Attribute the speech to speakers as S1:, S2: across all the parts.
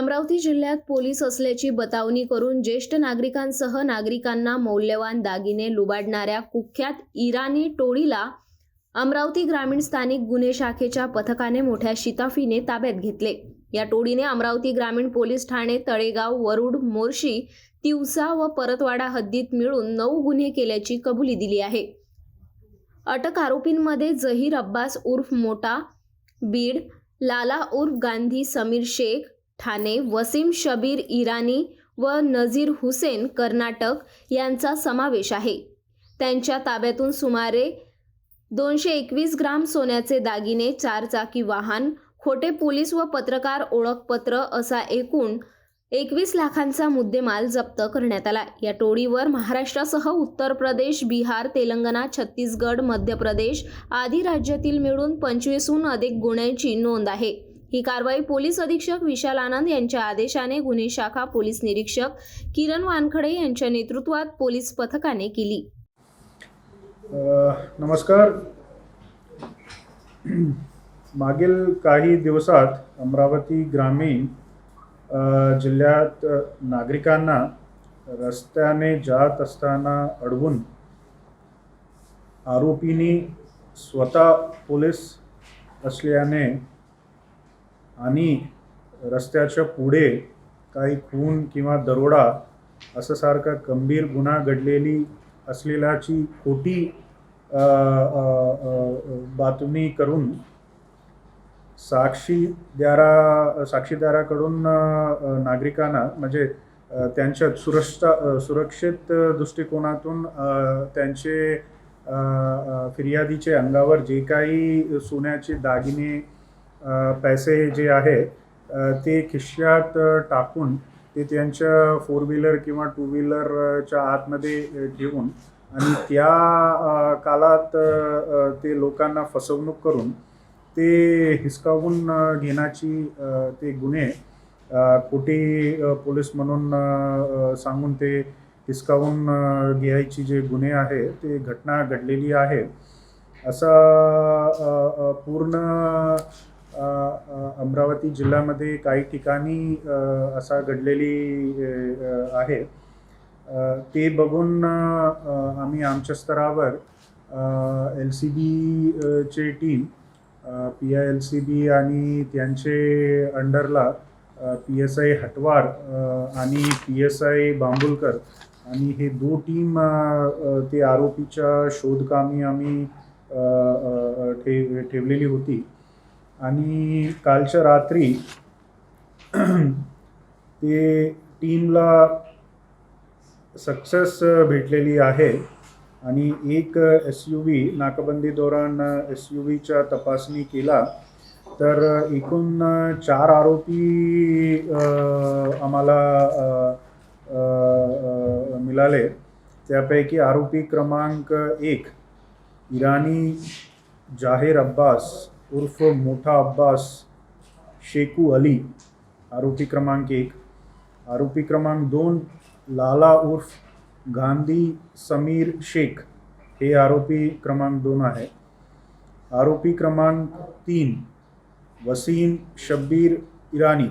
S1: अमरावती जिल्ह्यात पोलीस असल्याची बतावणी करून ज्येष्ठ नागरिकांसह नागरिकांना मौल्यवान दागिने लुबाडणाऱ्या कुख्यात इराणी टोळीला अमरावती ग्रामीण स्थानिक गुन्हे शाखेच्या पथकाने मोठ्या शिताफीने ताब्यात घेतले. या टोळीने अमरावती ग्रामीण पोलीस ठाणे तळेगाव वरुड मोर्शी तिवसा व परतवाडा हद्दीत मिळून नऊ गुन्हे केल्याची कबुली दिली आहे. अटक आरोपींमध्ये जहीर अब्बास उर्फ मोटा बीड लाला उर्फ गांधी समीर शेख ठाणे वसीम शबीर इराणी व नझीर हुसेन कर्नाटक यांचा समावेश आहे. त्यांच्या ताब्यातून सुमारे दोनशे एकवीस ग्राम सोन्याचे दागिने चारचाकी वाहन खोटे पोलीस व पत्रकार ओळखपत्र असा एकूण एकवीस लाखांचा मुद्देमाल जप्त करण्यात आला. या टोळीवर महाराष्ट्रासह उत्तर प्रदेश बिहार तेलंगणा छत्तीसगड मध्य प्रदेश आदी राज्यातील मिळून पंचवीसहून अधिक गुन्ह्यांची नोंद आहे. ही कारवाई पोलीस अधीक्षक विशाल आनंद यांच्या आदेशाने गुन्हे शाखा पोलीस निरीक्षक किरण वानखडे यांच्या नेतृत्वात पोलीस पथकाने केली.
S2: नमस्कार. मागील काही दिवसात अमरावती ग्रामीण जिल्ह्यात नागरिकांना रस्त्याने जात असताना अडवून आरोपींनी स्वतः पोलीस असल्याने आणि रस्त्याच्या पुढे काही खून किंवा दरोडा असं सारखा गंभीर गुन्हा घडलेली असलेल्याची खोटी बातमी करून साक्षीदारा साक्षीदाराकडून नागरिकांना म्हणजे त्यांच्या सुरक्षा सुरक्षित दृष्टिकोनातून त्यांचे फिर्यादीचे अंगावर जे काही सोन्याचे दागिने पैसे जे आहे ते खिश्यात टाकून ते त्यांच्या फोर व्हीलर किंवा टू व्हीलरच्या आतमध्ये ठेवून आणि त्या काळात ते लोकांना फसवणूक करून ते हिसकावून घेण्याची ते गुन्हे कुठे खोटी पोलीस म्हणून सांगून ते हिसकावून घ्यायची जे गुन्हे आहे ते घटना घडलेली आहे. असा पूर्ण अमरावती जिल्ह्यामध्ये काही ठिकाणी असा घडलेली आहे. ते बघून आम्ही आमच्या स्तरावर एल सी बी चे team P I L C B आणि त्यांचे अंडरला पी एस आय हटवार आणि पी एस आय बांबुलकर आणि हे दो टीम ते आरोपीच्या शोधकामी आम्ही ठे ठेवलेली होती. आणि कालच्या रात्री ते टीमला सक्सेस भेटलेली आहे. आणि एक एस यू व्ही नाकाबंदी दौरान एस यू व्हीच्या तपासणी केला तर एकूण चार आरोपी आम्हाला मिळाले. त्यापैकी आरोपी क्रमांक एक इराणी जाहीर अब्बास उर्फ़ मोठा अब्बास शेकू अली, आरोपी क्रमांक एक. आरोपी क्रमांक दोन, लाला उर्फ़ गांधी समीर शेख, हे आरोपी क्रमांक दोन आहे. आरोपी क्रमांक तीन, वसीम शब्बीर इराणी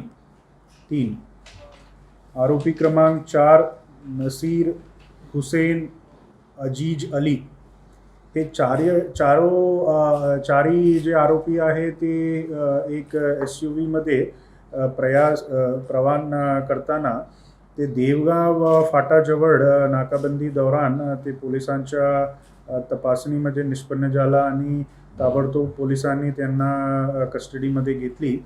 S2: तीन. आरोपी क्रमांक चार, नसीर हुसेन अज़ीज़ अली हे चार चारो चारी जे आरोपी आहे ते एक एस यू व्हीमध्ये प्रयास प्रवान करताना ते देवगाव फाटाजवळ नाकाबंदी दौरान ते पोलिसांच्या तपासणीमध्ये निष्पन्न झाला आणि ताबडतोब पोलिसांनी त्यांना कस्टडीमध्ये घेतली.